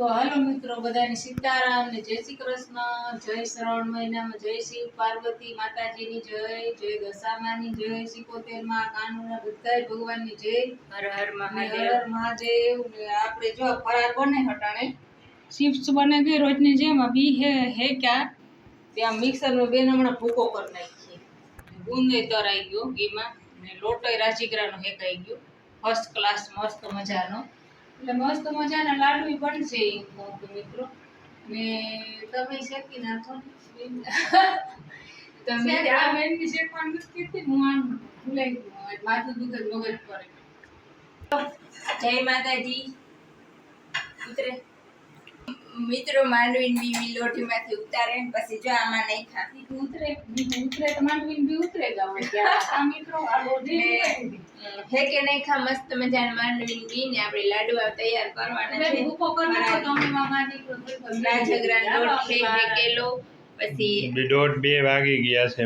તો હાલો મિત્રો બધાને સીતારામ ને જય શ્રી કૃષ્ણ જય શ્રાવણ મહિનામાં જય શિવ પાર્વતી માતાજીની જય જય દશામાની જય સિકોતેરમાં કાનુના બધાય ભગવાનની જય. હર હર મહાદેવ. હર મહાદેવ ને આપણે જો ફરાર બને હટાણે. ચિપ્સ બને ગઈ રોજની જેમ બી હે હે ક્યાં ત્યાં મિક્સરમાં બેન હમણાં ભૂકો કરી નાખીએ. ગુંદે તરાઈ ગયો ઘીમાં. ને લોટોય હેક હેકાઈ ગયો. ફર્સ્ટ ક્લાસ મસ્ત મજાનો. એટલે મસ્ત મજાના લાડુ બનશે એમ કહું મિત્રો. ને તમે શેકી નાખો તમે આ બેનની શેકવાનું નથી કીધી, હું આમ ભૂલાઈ ગયું. માથું દુખે મગજ પડે. જય માતાજી. ઉતરે. મિત્રો માંડવીન બીવી લોટીમાંથી ઉતારે પછી જો આમાં નહીં ખાતી. ઉતરે ઉતરે તો માંડવીન બી ઉતરે આ મિત્રો આ રોજી હે કે નહીં ખા મસ્ત મજાના માંડવીન બી ને આપણે લાડવા તૈયાર કરવાના છે. ભૂકો કરી તો અમે મામા દીકરો. રાજગરાનો લોટ છે શેકેલો પછી બે દોઢ બે વાગી ગયા છે.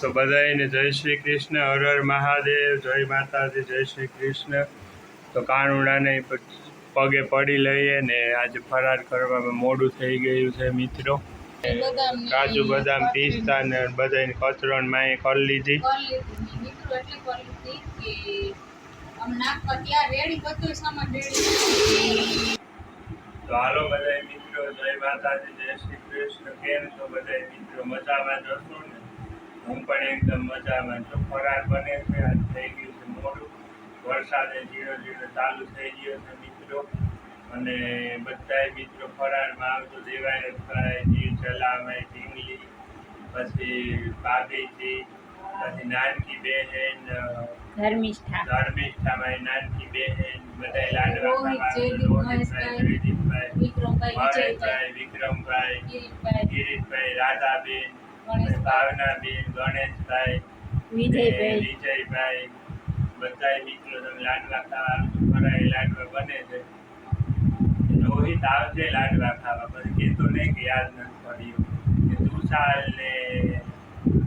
તો બધાને જય શ્રી કૃષ્ણ હર હર મહાદેવ જય માતાજી જય શ્રી કૃષ્ણ. તો કાનુડાને પ- પગે પડી લઈએ ને આજે ફરાર કરવામાં મોડું થઈ ગયું છે, મિત્રો. કાજુ બદામ પિસ્તા ને બધાને કચરો માં કરી લીધી. તો હાલો બધા મિત્રો, જય માતાજી, જય શ્રી કૃષ્ણ. કેમ છો બધા મિત્રો? મજામાં જશો ને? હું પણ એકદમ મજામાં છું. ફરાર બને છે, આજ થઈ ગયું વરસાદે ધીરે ઝીણો ચાલુ થઈ ગયો છે મિત્રો. અને બધાય મિત્રો ફરાળમાં આવતો દેવાય ફરાય જીવ ચલાવાય ઢીંગલી પછી ભાભીજી પછી નાનકી બહેન ધર્મિષ્ઠા. ધર્મિષ્ઠામાં નાનકી બહેન બધા લાડવા વિક્રમભાઈ વિક્રમભાઈ ગિરીશભાઈ રાધાબેન ભાવનાબેન ગણેશભાઈ વિજયભાઈ. વિજયભાઈ બધાય મિત્રો તમે લાડવા ખાવા. ફરાળી લાડવા બને છે. રોહિત આવશે લાડવા ખાવા પછી કહેતો નહીં કે યાદ નથી કર્યું કે તુષાલ ને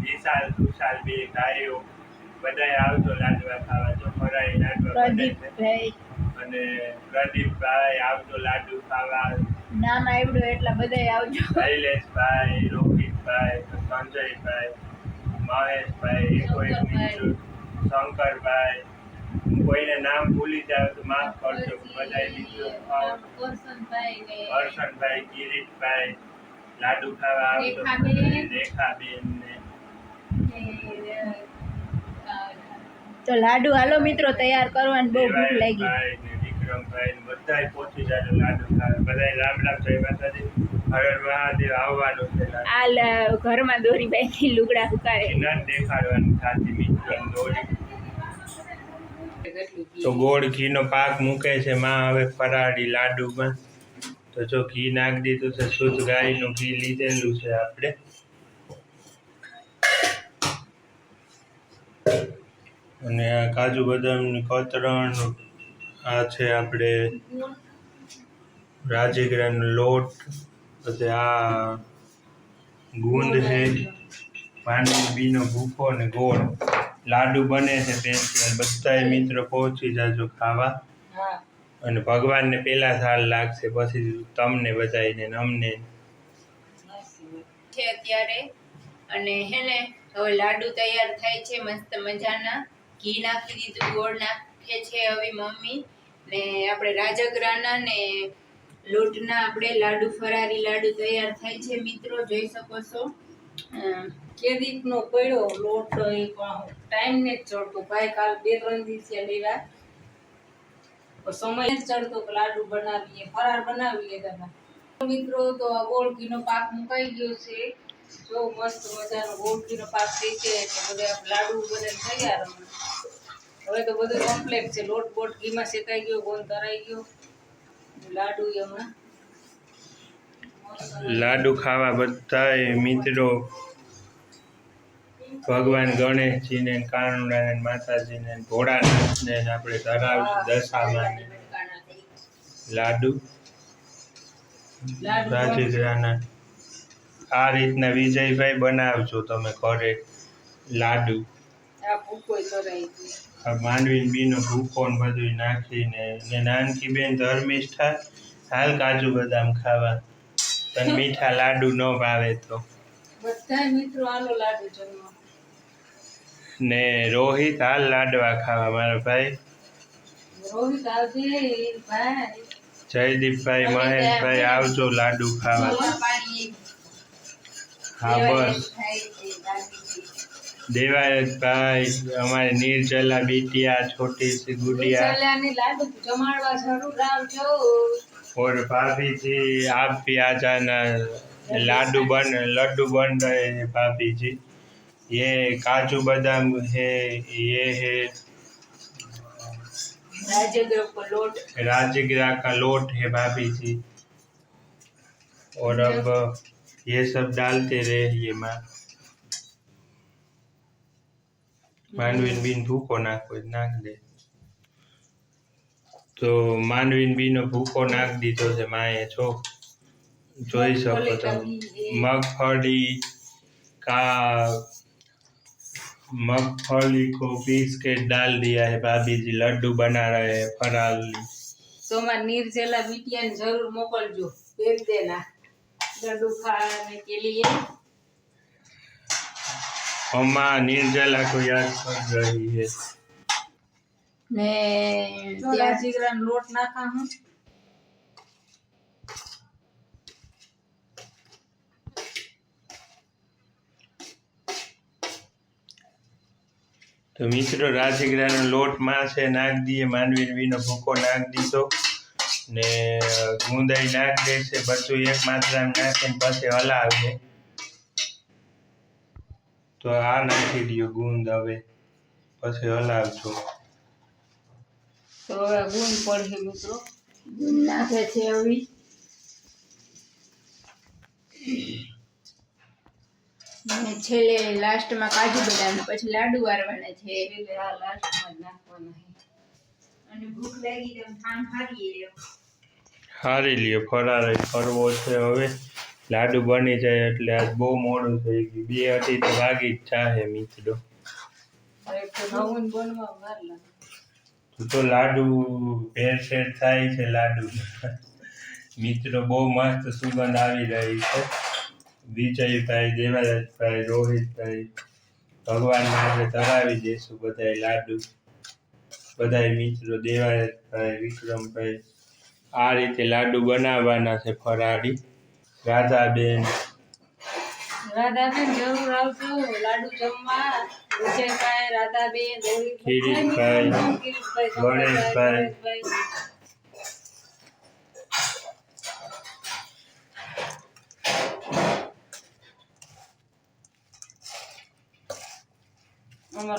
વિશાલ તુષાલ બે ભાઈઓ બધા આવજો લાડવા ખાવા જો ફરાળી લાડવા બને છે. અને પ્રદીપભાઈ આવજો લાડુ ખાવા. નામ આવડ્યું એટલા બધા આવજો. શૈલેષભાઈ રોહિતભાઈ સંજયભાઈ મહેશભાઈ એકો એક શંકરભાઈ કોઈને નામ ભૂલી જાવ તો માફ કરજો બધાય આવ. હર્ષણભાઈ કિરીટભાઈ લાડુ ખાવા આવતો રેખાબેન. ને તો લાડુ હાલો મિત્રો તૈયાર કરવાની બહુ ભૂખ લાગી વિક્રમભાઈ બધાય પહોંચી જાય લાડુ ખાવા બધાય રામ રામ જય માતાજી આવવાનું છે આ ઘરમાં દોરી બાંધી લુગડા સુકારે ના દેખાડવાનું સાથી મિત્રો દોરી. ઘી. તો ગોળ ઘીનો પાક મૂકે છે માં હવે ફરાળી લાડુમાં. તો જો ઘી નાખી દીધું છે શુદ્ધ ગાયનું ઘી લીધેલું છે આપણે. અને આ કાજુ બદામની કતરણ આ છે આપણે રાજગરાનો લોટ. પછી આ ગુંદ છે પાણી બીનો ભૂખો અને ગોળ. લાડુ બને છે સ્પેશિયલ બધાય મિત્રો પહોંચી જાજો ખાવા. અને ભગવાનને પહેલા સાર લાગશે પછી તમને બધાને અમને. છે અત્યારે. અને હે ને હવે લાડુ તૈયાર થાય છે મસ્ત મજાના. ઘી નાખી દીધું ગોળ નાખે છે હવે મમ્મી. ને આપણે રાજગરાના ને લોટના આપણે લાડુ ફરારી લાડુ તૈયાર થાય છે. મિત્રો, જોઈ શકો છો. કેદીપનો પડ્યો લોટ, એ પણ ટાઈમ ને જ ચડતો. ભાઈ, કાલ બે ત્રણ દિવસે લેવા. સમય જ ચડતો લાડુ બનાવીએ ફરાર બનાવીએ હતા મિત્રો, તો આ ગોળ પાક મુકાઈ ગયો છે. જો મસ્ત મજાનો ગોળકીનો પાક થઈ છે એટલે બધા લાડુ બધા તૈયાર. હવે તો બધું કમ્પ્લેટ છે. લોટ બોટ ઘીમાં શેકાઈ ગયો, ગોળ તરાઈ ગયો. લાડુ ખાવા બધાય મિત્રો ભગવાન ગણેશજીને કાનુડાને માતાજીને ભોળાનાથને આપણે ધરાવશું દશામાં લાડુ? લાડુ રાજગરાના આ રીતના વિજયભાઈ બનાવજો તમે ઘરે. લાડુ. આ ભૂકો તરાઈ ગયો આ માંડવી બીનો ભૂકો ને બધું નાખીને ને નાનકી બેન ધર્મિષ્ઠા હાલ કાજુ બદામ ખાવા. તને મીઠા લાડુ ન ભાવે તો. મિત્રો આલો લાડુ જમવા. ને રોહિત હાલ લાડવા ખાવા મારા ભાઈ. રોહિત આવજે ભાઈ. જયદીપભાઈ મહેશભાઈ આવજો લાડુ ખાવા. હા બસ. દેવાયતભાઈ અમારે નિર્જલા બીટિયા છોટી સી ગુડિયા વિશાલિયાની લાડુ જમાડવા જરૂર આવજો और भाभी जी आप भी आ जाना लाडू बन लड्डू बन रहे हैं भाभी जी ये काजू बादाम है ये है રાજેન્દ્ર કો લોટ राजगिरा का लोट है भाभी जी और अब ये सब डालते रहिए माँ માંડવીને બીન ભૂકો નાખો નાખી દે. તો માંડવીને બીનો ભૂકો નાખી દીધો છે માએ છો જોઈ શકો છો મગફળી કા મગફળી કો બિસ્કેટ डाल दिया है भाभी जी लड्डू बना रहे हैं फराल तो मैं निर्जला बिटिया जरूर मोकल जो भेज देना लड्डू खाने के હમા નિર્જલ આખું યાદ રહી છે ને ત્યાં જીગરાનો લોટ નાખા હું તો મિત્રો રાજગીરાનો લોટમાં છે નાખ દઈએ માંડવીનો ભૂકો નાખ દીધો ને ગુંદાઈ નાખ દે છે બધું એક માત્રામાં નાખીને પછી હલાવજે તો આ નાખી દો ગુંદ હવે પછી હલાવજો તો હવે ગુંદ પડશે મિત્રો. નાખે છે હવે ને છેલ્લે લાસ્ટમાં કાજુ બદામ પછી લાડુ વારવાના છે. એટલે આ લાસ્ટમાં નાખવાના છે. અને ભૂખ લાગી તો થામ ખાઈએ લ્યો. હારી લ્યો ફરાર ફરવો છે હવે. લાડુ બની જાય એટલે આજ બહુ મોડું થઈ ગયું. બે અઢી તો વાગી જ ચાહે મિત્રો. તો લાડુ ભેર ભેળસેળ થાય છે લાડુ મિત્રો બહુ મસ્ત સુગંધ આવી રહી છે. વિજયભાઈ, દેવારાજભાઈ, રોહિતભાઈ ભગવાનને આપણે ધરાવી દઈશું બધાય લાડુ. બધાય મિત્રો, દેવારાજભાઈ, વિક્રમભાઈ, આ રીતે લાડુ બનાવવાના છે ફરાળી. રાધાબેન. રાધાબેન જરૂર આવજો. લાડુ જમવા. વિજયભાઈ રાધાબેન કિરીટભાઈ, ગણેશભાઈ.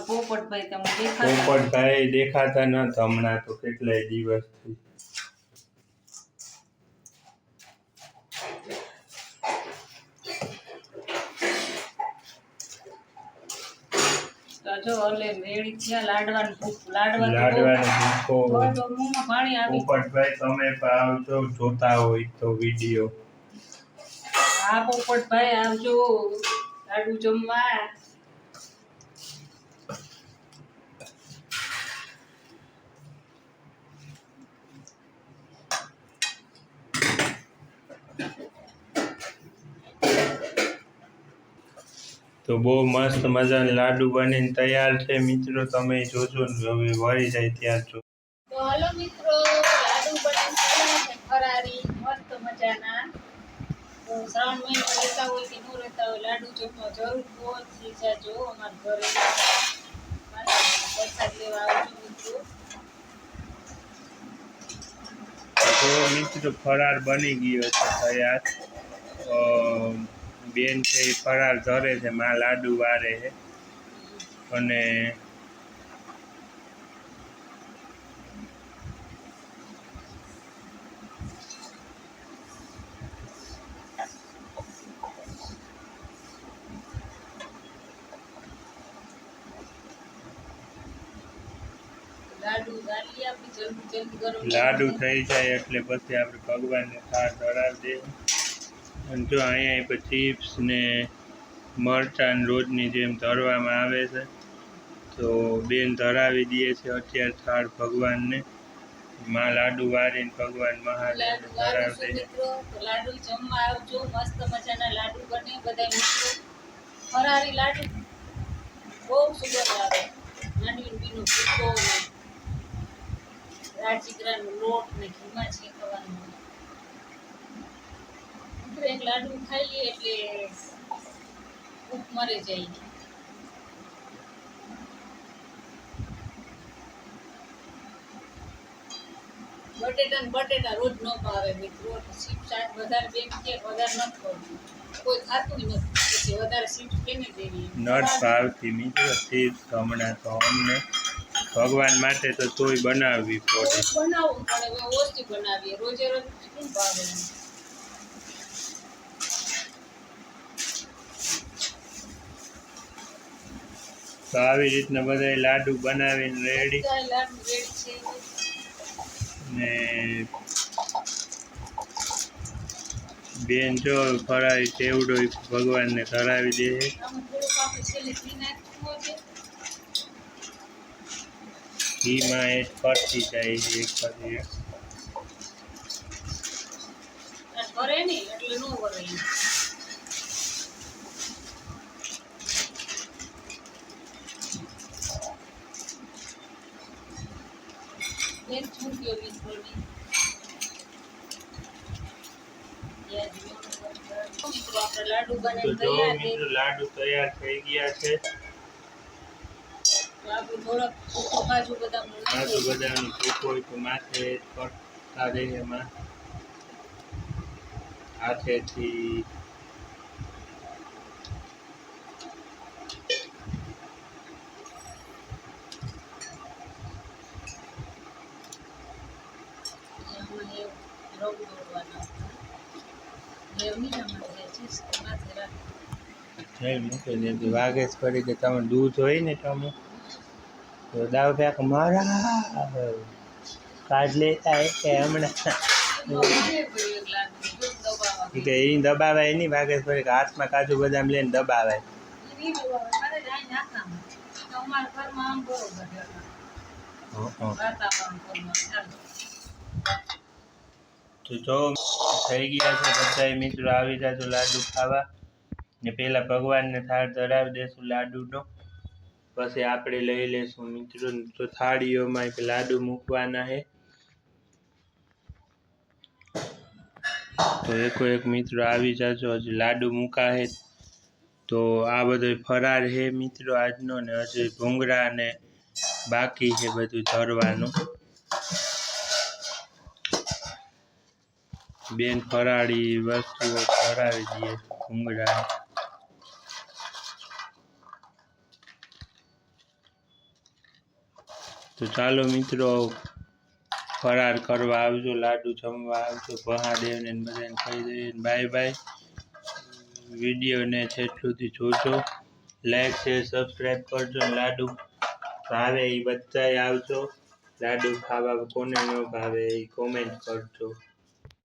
પોપટભાઈ તમે દેખાતા પોપટભાઈ દેખાતા નથી હમણાં તો કેટલાય દિવસથી. જો ઓલે રેડી થયા લાડવાનું ભૂખ લાડવા લાડવાનો ભૂખો. મોંમાં પાણી આવી પોપટભાઈ તમે પણ આવજો જોતા હોય તો વીડિયો. હા પોપટભાઈ આવજો. લાડુ જમવા. તો બહુ મસ્ત મજાના લાડુ બનીને તૈયાર છે. મિત્રો તમે જોજો ને હવે વળી જાય ત્યાં જો. તો હાલો મિત્રો લાડુ બનીને તૈયાર છે ફરારી મસ્ત મજાના. તો શ્રાવણ મહિનો રહેતા હોય કે ન રહેતા હોય લાડુ જમવા જરૂર પહોંચી જાજો અમારા ઘરે પ્રસાદ લેવા આવજો મિત્રો. તો મિત્રો ફરાર બની ગયો છે તૈયાર. બેન છે એ ફરાર ધરે છે માં લાડુ વારે છે. અને લાડુ થઈ જાય એટલે પછી આપણે ભગવાનને થાળ ધરાવી દે અને જો અહીંયા પછી ચિપ્સ ને મરચાં રોજની જેમ ધરવામાં આવે છે તો બેન ધરાવી દે છે અત્યારે થાળ ભગવાનને. માં લાડુ વારીને ભગવાન મહાદેવ લાડુ વાળું ધરાવતી છું મિત્રો? તો લાડુ જમવા આવજો મસ્ત મજાના લાડુ બને બધા મિત્રો. ફરારી લાડુ બહુ સુગંધ આવે. માંડવીનો બીનો ભૂકો ને લોટ ને ઘીમાં છે મિત્રો એક લાડુ ખાઈ લઈએ એટલે ભૂખ મરી જાય. બટેટા ને બટેટા રોજ ન ભાવે મિત્રો. સીપ ચાટ વધારે બે કે વધારે ન ખાવું. કોઈ ખાતું નથી. પછી વધારે સીપ કેને દેવી? નટ ભાવતી મિત્રો ચિપ્સ હમણાં તો અમને ભગવાન માટે તો તોય બનાવવી પડે. બનાવવું પડે ઓછી બનાવીએ. રોજે રોજ શું ભાવે? તો આવી રીતના બધા લાડુ બનાવીને રેડી ને બેન જો ફરાવી તેવડો ભગવાનને કરાવી દે. ઘીમાં એ ફરતી જાય છે એક પછી એક. અને ભરે નહીં એટલે નો ભરે ઈ. બેન છૂટ્યો મિત્રોની યાદ મિત્રો આપણે લાડુ તો બનાવી જો તૈયાર છે મિત્રો લાડુ તૈયાર થઈ ગયા છે તો આપણે થોડાક સૂકો કાજુ બદામ કાજુ બદામનું ભૂકો હોય તો માથે પડતા રહે એમાં હાથેથી એમાં એ રવ દોડવાનો લેવ નહીં આમાં જે છે માથે રાખ જઈ મૂકી દીધું વાગે પડી કે તમે દૂધ હોય ને તમે તો દાવ પેક મારા કાઢ લેતા એ હમણાં. કે એ દબાવાય નહીં વાગે પડી કે હાથમાં કાજુ બદામ લઈને દબાવાય. તો જો, થઈ ગયા છે બધા મિત્રો. આવી જાજો લાડુ ખાવા. ને પેલા ભગવાનને થાળ ધરાવી દેશું લાડુનો. પછી આપણે લઈ લેશું મિત્રો તો થાળીઓમાં લાડુ મૂકવાના છે. તો એકો એક મિત્રો આવી જાજો, હજી લાડુ મૂકા છે તો આ બધો ફરાર છે મિત્રો આજનો, ને હજી ભૂંગળા ને બાકી છે બધું ધરવાનું. બેન ફરાળી વસ્તુઓ ફરાવી દઈએ ભૂંગળા તો ચાલો મિત્રો, ફરાર કરવા આવજો, લાડુ જમવા આવજો, મહાદેવને બધાને કહી દઈએ બાય બાય વિડીયોને છેટલુંથી જોજો લાઈક શેર સબસ્ક્રાઈબ કરજો લાડુ ભાવે એ બધાએ આવજો. લાડુ ખાવા કોને ન ભાવે એ કોમેન્ટ કરજો.